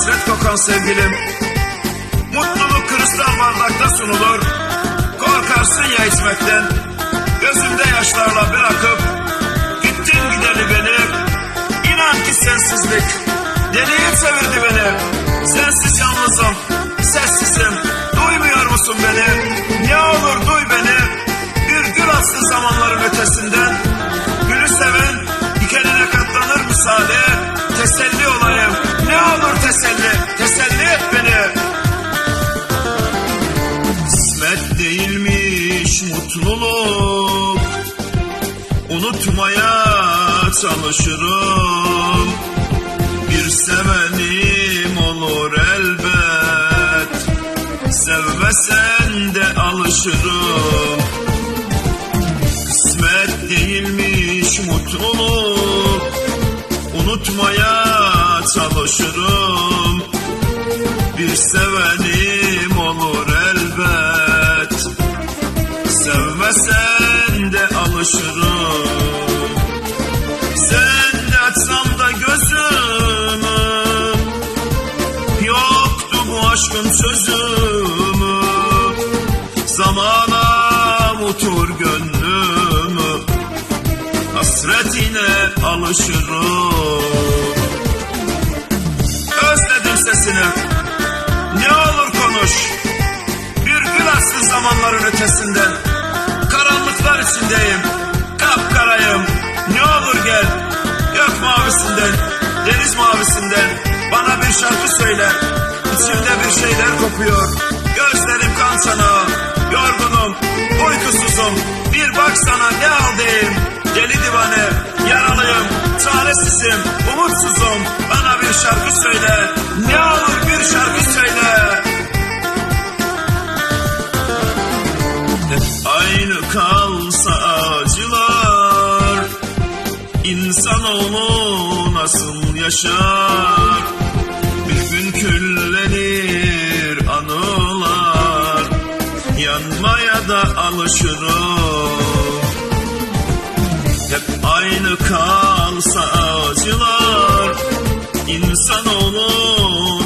hasret kokan sevgilim. Mutluluk kristal bardakta sunulur. Korkarsın ya içmekten. Gözümde yaşlarla bırakıp mutluluk. Unutmaya çalışırım. Bir sevenim olur elbet. Sevmesen de alışırım. Kısmet değilmiş mutluluk. Unutmaya çalışırım. Bir sevenim Sevmesen de alışırım. Sen de açsam da gözümü Yoktu bu aşkın sözümü. Zamana mutur gönlümü. Hasretine alışırım. Özledim sesini mavisinden Bana bir şarkı söyle. İçimde bir şeyler kopuyor. Gözlerim kan sana. Yorgunum Uykusuzum. Bir baksana ne haldeyim Deli divane Yaralıyım Çaresizim Umutsuzum. Bana bir şarkı söyle. Ne olur bir şarkı söyle. Aynı kalsa acılar İnsanoğlu nasıl yaşar. Bir gün küllenir anılar. Yanmaya da alışırım. Hep aynı kalsa acılar. İnsanoğlu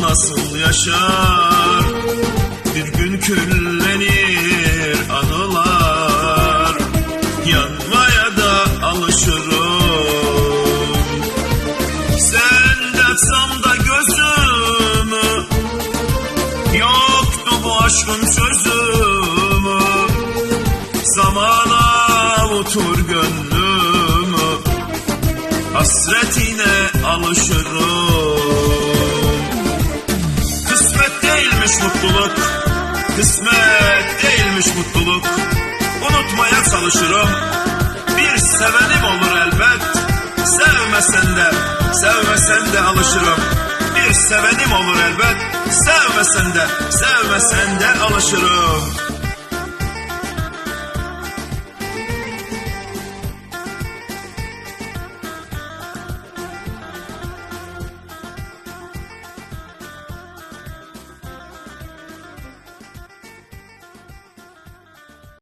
nasıl yaşar. Bir gün küllenir aşkın çözümü Zamana otur gönlümü. Hasretine alışırım. Kısmet değilmiş mutluluk. Kısmet değilmiş mutluluk. Unutmaya çalışırım. Bir sevenim olur elbet. Sevmesen de Sevmesen de alışırım. Bir sevenim olur elbet Sevmesen de Sevmesen de alışırım